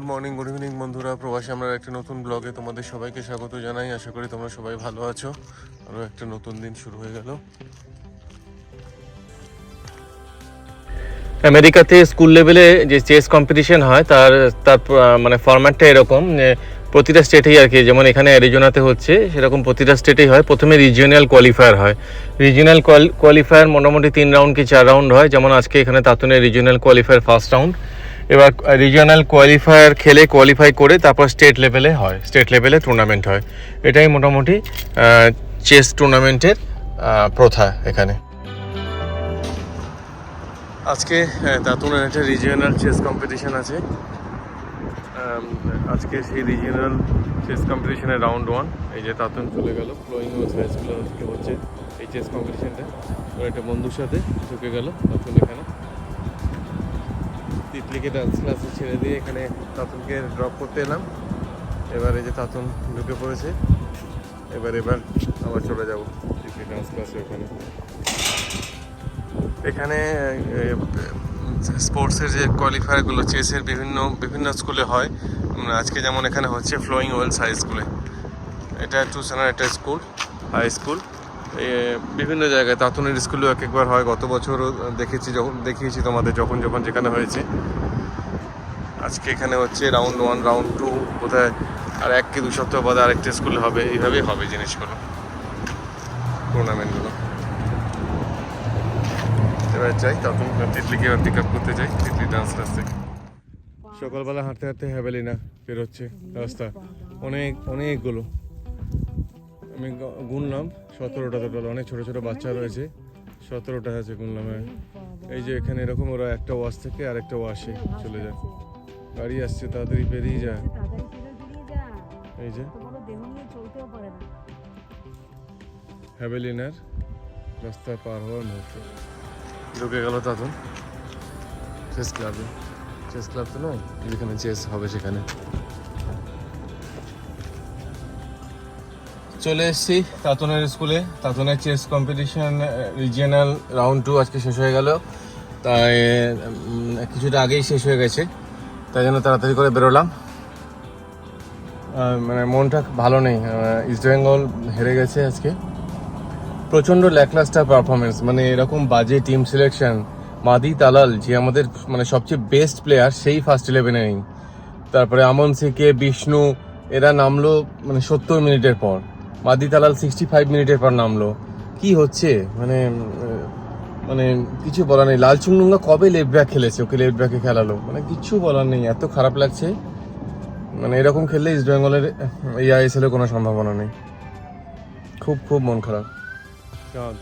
Good morning good evening বন্ধুরা। প্রবাসী আমরা একটা নতুন ব্লগে তোমাদের সবাইকে স্বাগত জানাই। আশা করি তোমরা সবাই ভালো আছো। আরও একটা নতুন দিন শুরু হয়ে গেল। আমেরিকাতে স্কুল লেভেলে যে চেস কম্পিটিশন হয়, তার তার মানে ফরম্যাটটা এরকম, যে প্রতিটা স্টেটেই আর কি, যেমন এখানে অ্যারিজোনাতে হচ্ছে, সেরকম প্রতিটা স্টেটেই হয়। প্রথমে রিজিওনাল কোয়ালিফায়ার হয়। রিজিওনাল কোয়ালিফায়ার মোটামুটি তিন রাউন্ড কি চার রাউন্ড হয়। যেমন আজকে এখানে তাতুনে রিজিওনাল কোয়ালিফায়ার ফার্স্ট রাউন্ড এবার রিজিওনাল কোয়ালিফায়ার খেলে কোয়ালিফাই করে তারপর স্টেট লেভেলে হয়। স্টেট লেভেলে টুর্নামেন্ট হয়। এটাই মোটামুটি চেস টুর্নামেন্টের প্রথা এখানে। আজকে দাতুনের একটা রিজিওনাল চেস কম্পিটিশন আছে। আজকে সেই রিজিওনাল চেস কম্পিটিশনের রাউন্ড ওয়ান এই যে তাতুন চলে গেল। ফ্লোয়িং ও সাইজগুলো আজকে হচ্ছে এই চেস কম্পিটিশনটা ওর একটা বন্ধুর সাথে ঢুকে গেল তাতুন এখানে। তিতলিকে ডান্স ক্লাসে ছেড়ে দিয়ে এখানে তাতুনকে ড্রপ করতে এলাম। এবার এই যে তাতুন ঢুকে পড়েছে, এবার এবার আবার চলে যাব তিতলি ডান্স ক্লাসে ওখানে। এখানে স্পোর্টসের যে কোয়ালিফায়ারগুলো চেসের বিভিন্ন বিভিন্ন স্কুলে হয়। আজকে যেমন এখানে হচ্ছে ফ্লোয়িং ওয়েলস হাই স্কুলে এটা টুসানার একটা স্কুল হাই স্কুল বিভিন্ন জায়গায় তাঁতুনের স্কুলেও এক একবার হয়। গত বছরও দেখেছি, যখন দেখিয়েছি তোমাদের যখন যখন যেখানে হয়েছে। আজকে এখানে হচ্ছে রাউন্ড ওয়ান রাউন্ড টু কোথায় আর এক কি দু সপ্তাহ বাদে আরেকটা স্কুলে হবে। এইভাবেই হবে জিনিসগুলো টুর্নামেন্টগুলো এবার যাই তখন তিতলিকে পিক আপ করতে যাই। তিতলি ডান্স ক্লাস থেকে। সকালবেলা হাঁটতে হাঁটতে হ্যাভেলি না বেরোচ্ছে রাস্তা অনেক, অনেকগুলো। আমি গুনলাম, সতেরোটা টোটাল, অনেক ছোট ছোট বাচ্চা রয়েছে। সতেরোটা আছে গুনলাম হ্যাঁ। এই যে এখানে এরকম ওরা একটা ওয়াশ থেকে আর একটা ওয়াশে চলে যায়। গাড়ি আসছে, তাড়াতাড়ি বেরিয়ে যায় এই যে। হ্যাভেলিনার রাস্তা পার হওয়ার মুহূর্তে। ঢুকে গেল তখন চেস ক্লাবে চেস ক্লাব তো নয়, যেখানে চেস হবে সেখানে। চলে এসেছি তাতনের স্কুলে। তাতনের chess competition regional round two আজকে শেষ হয়ে গেল। তাই কিছুটা আগেই শেষ হয়ে গেছে। তাই জন্য তাড়াতাড়ি করে বেরোলাম। মানে মনটা ভালো নেই। ইস্ট বেঙ্গল হেরে গেছে আজকে। প্রচণ্ড ল্যাকলাস্টার পারফরমেন্স মানে এরকম বাজে টিম সিলেকশন মাদি তালাল যে আমাদের মানে সবচেয়ে বেস্ট প্লেয়ার সেই ফার্স্ট ইলেভেনে নেই। তারপরে আমন সিকে, বিষ্ণু, এরা নামলো মানে সত্তর মিনিটের পর। মাদি তালাল সিক্সটি ফাইভ মিনিটের পর নামলো। কি হচ্ছে? মানে মানে কিছু বলার নেই। লাল চুংনুঙ্গা কবে লেফট ব্যাক খেলেছে? ওকে লেফট ব্যাকে খেলালো। মানে কিছু বলার নেই। এত খারাপ লাগছে। মানে এরকম খেললে ইস্ট বেঙ্গলের এই আইএসএল কোনো সম্ভাবনা নেই। খুব খুব মন খারাপ। চাঁদ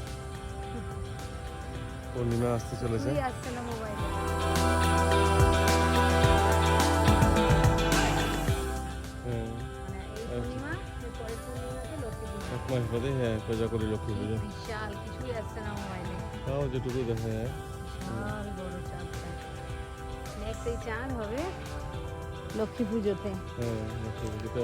পূর্ণিমা আসতে চলেছে। এক হ্যাঁ পূজা করি লক্ষ্মী পুজো বিশাল কিছুই আসছে না মোবাইলে তাও যেটুকু দেখা যায় নেক্সট এই চাঁদ হবে লক্ষ্মী পুজোতে হ্যাঁ লক্ষ্মী পুজোতে